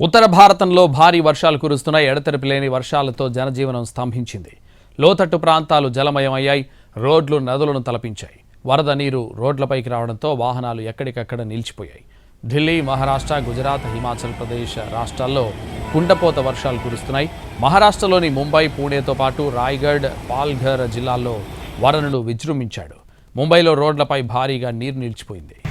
ఉత్తర భారతంలో భారీ వర్షాలు కురుస్తున్నాయి. ఎడతెరిపి లేని వర్షాలతో జనజీవనం స్తంభించింది. లోతట్టు ప్రాంతాలు జలమయమయ్యాయి. రోడ్లు నదులను తలపించాయి. వరద నీరు రోడ్లపైకి రావడంతో వాహనాలు ఎక్కడికక్కడ నిలిచిపోయాయి. ఢిల్లీ మహారాష్ట్ర గుజరాత్ హిమాచల్ ప్రదేశ్ రాష్ట్రాల్లో కుండపోత వర్షాలు కురుస్తున్నాయి. మహారాష్ట్రలోని ముంబై పూణేతో పాటు రాయ్గఢ్ పాల్ఘర్ జిల్లాల్లో వరనుడు విజృంభించాడు. ముంబైలో రోడ్లపై భారీగా నీరు నిలిచిపోయింది.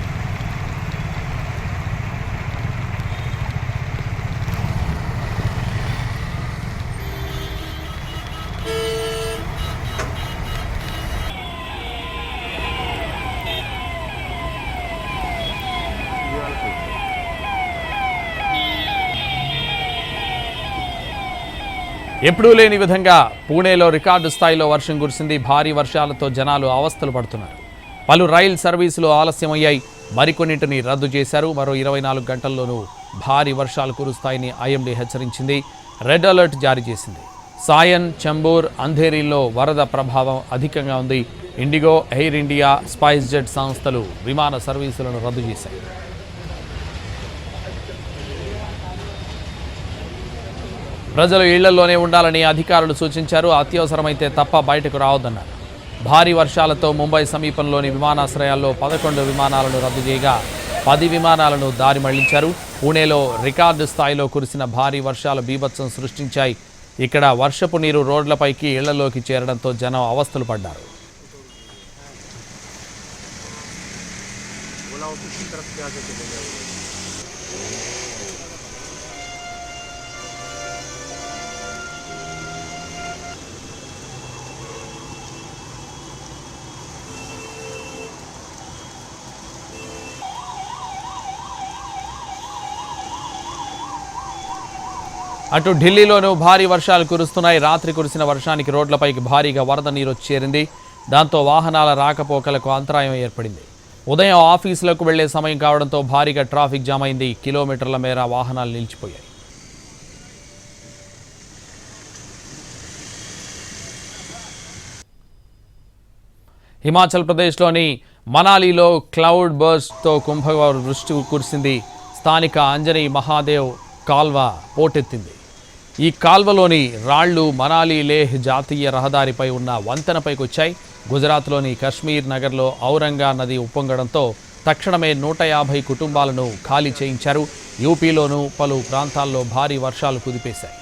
ఎప్పుడూ లేని విధంగా పూణేలో రికార్డు స్థాయిలో వర్షం కురిసింది. భారీ వర్షాలతో జనాలు అవస్థలు పడుతున్నారు. పలు రైల్ సర్వీసులు ఆలస్యమయ్యాయి. మరికొన్నింటిని రద్దు చేశారు. మరో ఇరవై నాలుగు గంటల్లోనూ భారీ వర్షాలు కురుస్తాయని ఐఎండీ హెచ్చరించింది. రెడ్ అలర్ట్ జారీ చేసింది. సాయన్ చెంబూర్ అంధేరీల్లో వరద ప్రభావం అధికంగా ఉంది. IndiGo Air India SpiceJet సంస్థలు విమాన సర్వీసులను రద్దు చేశాయి. ప్రజలు ఇళ్ళలోనే ఉండాలని అధికారులు సూచించారు. అత్యవసరమైతే తప్ప బయటకు రావద్దన్నారు. భారీ వర్షాలతో ముంబై సమీపంలోని విమానాశ్రయాల్లో పదకొండు విమానాలను రద్దు చేయగా పది విమానాలను దారి మళ్ళించారు. పూణేలో రికార్డు స్థాయిలో కురిసిన భారీ వర్షాలు బీభత్సం సృష్టించాయి. ఇక్కడ వర్షపు నీరు రోడ్లపైకి ఇళ్ళలోకి చేరడంతో జనం అవస్థలు పడ్డారు. అటు ఢిల్లీలోనూ భారీ వర్షాలు కురుస్తున్నాయి. రాత్రి కురిసిన వర్షానికి రోడ్లపైకి భారీగా వరద నీరు వచ్చి చేరింది. దాంతో వాహనాల రాకపోకలకు అంతరాయం ఏర్పడింది. ఉదయం ఆఫీసులకు వెళ్ళే సమయం కావడంతో భారీగా ట్రాఫిక్ జామ్ అయింది. కిలోమీటర్ల మేర వాహనాలు నిలిచిపోయాయి. హిమాచల్ ప్రదేశ్లోని మనాలిలో క్లౌడ్ బర్స్తో కుంభ వృష్టి కురిసింది. స్థానిక అంజనీ మహాదేవ్ కాల్వ పోటెత్తింది. ఈ కాల్వలోని రాళ్ళు మనాలి లేహ్ జాతీయ రహదారిపై ఉన్న వంతెనపైకి వచ్చాయి గుజరాత్లోని కశ్మీర్ నగర్లో ఔరంగా నది ఉప్పొంగడంతో తక్షణమే నూట యాభై కుటుంబాలను ఖాళీ చేయించారు. యూపీలోనూ పలు ప్రాంతాల్లో భారీ వర్షాలు కుదిపేశాయి.